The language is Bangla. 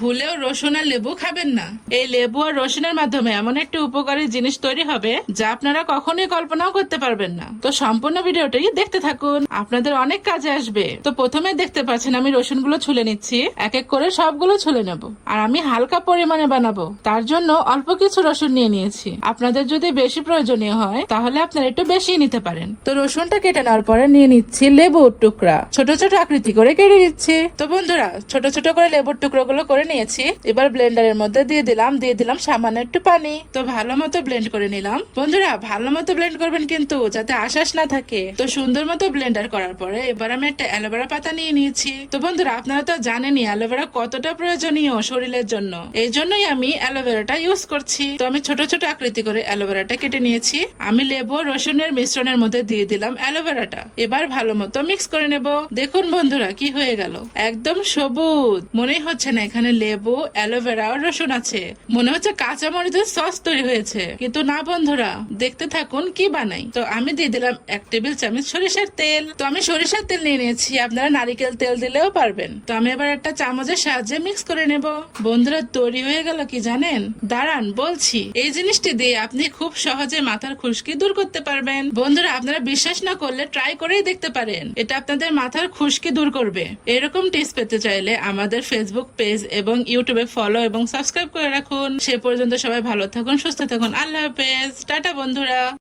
ভুলেও রসুন আর লেবু খাবেন না। এই লেবু আর রসুনের মাধ্যমে এমন একটি উপকারী জিনিস তৈরি হবে, যা আপনারা কখনোই কল্পনাও করতে পারবেন না। তো সম্পূর্ণ ভিডিওটি দেখতে থাকুন। আপনাদের অনেক কাজে আসবে। তো প্রথমে দেখতে পাচ্ছেন, আমি রসুনগুলো ছুলে নিচ্ছি। এক এক করে সবগুলো ছুলে নেব। আর আমি হালকা পরিমাণে বানাবো। তার জন্য অল্প কিছু রসুন নিয়ে নিয়েছি। আপনাদের যদি বেশি প্রয়োজনীয় হয়, তাহলে আপনারা একটু বেশি নিতে পারেন। তো রসুনটা কেটে নেওয়ার পরে নিয়ে নিচ্ছি লেবুর টুকরা। ছোট ছোট আকৃতি করে কেটে নিচ্ছি। তো বন্ধুরা, ছোট ছোট করে লেবুর টুকরো গুলো করে নিয়েছি। এবার ব্লেন্ডারের মধ্যে দিয়ে দিলাম দিয়ে দিলাম সামান্য একটু পানি। তো ভালো মতো ব্লেন্ড করে নিলাম। বন্ধুরা, ভালো মতো ব্লেন্ড করবেন কিন্তু যাতে আশ্বাস না থাকে। তো সুন্দর মতো ব্লেন্ডার করার পরে এবার আমি একটা অ্যালোভেরা পাতা নিয়ে নিয়েছি। তো বন্ধুরা, আপনারা তো জানেনই অ্যালোভেরা কতটা প্রয়োজনীয় শরীরের জন্য। এই জন্যই আমি অ্যালোভেরাটা ইউজ করছি। তো আমি ছোট ছোট আকৃতি করে অ্যালোভেরাটা কেটে নিয়েছি। আমি লেবু রসুনের মিশ্রণের মধ্যে দিয়ে দিলাম অ্যালোভেরাটা। এবার ভালো মতো মিক্স করে নেব। দেখুন বন্ধুরা, কি হয়ে গেল। একদম সবুজ। মনে হচ্ছে না এখানে লেবু, অ্যালোভেরা, রসুন আছে। মনে হচ্ছে কাঁচা মরিচের সস তৈরি হয়েছে। কিন্তু না বন্ধুরা, দেখতে থাকুন কি বানাই। তো আমি দিয়ে দিলাম এক টেবিল চামচ সরিষার তেল। তো আমি সরিষার তেল নিয়ে নিয়েছি। আপনারা নারিকেল তেল দিলেও পারবেন। তো আমি এবার একটা চামচের সাহায্যে মিক্স করে নেব। বন্ধুরা, তৈরি হয়ে গেল কি জানেন? দাঁড়ান, বলছি, এই জিনিসটি দিয়ে আপনি খুব সহজে মাথার খুশকি দূর করতে পারবেন। বন্ধুরা, আপনারা বিশ্বাস না করলে ট্রাই করেই দেখতে পারেন। এটা আপনাদের মাথার খুশকি দূর করবে। এরকম টিপস পেতে চাইলে আমাদের ফেসবুক পেজ এবং ইউটিউবে ফলো এবং সাবস্ক্রাইব করে রাখুন। সে পর্যন্ত সবাই ভালো থাকুন, সুস্থ থাকুন। আল্লাহ হাফেজ। টাটা বন্ধুরা।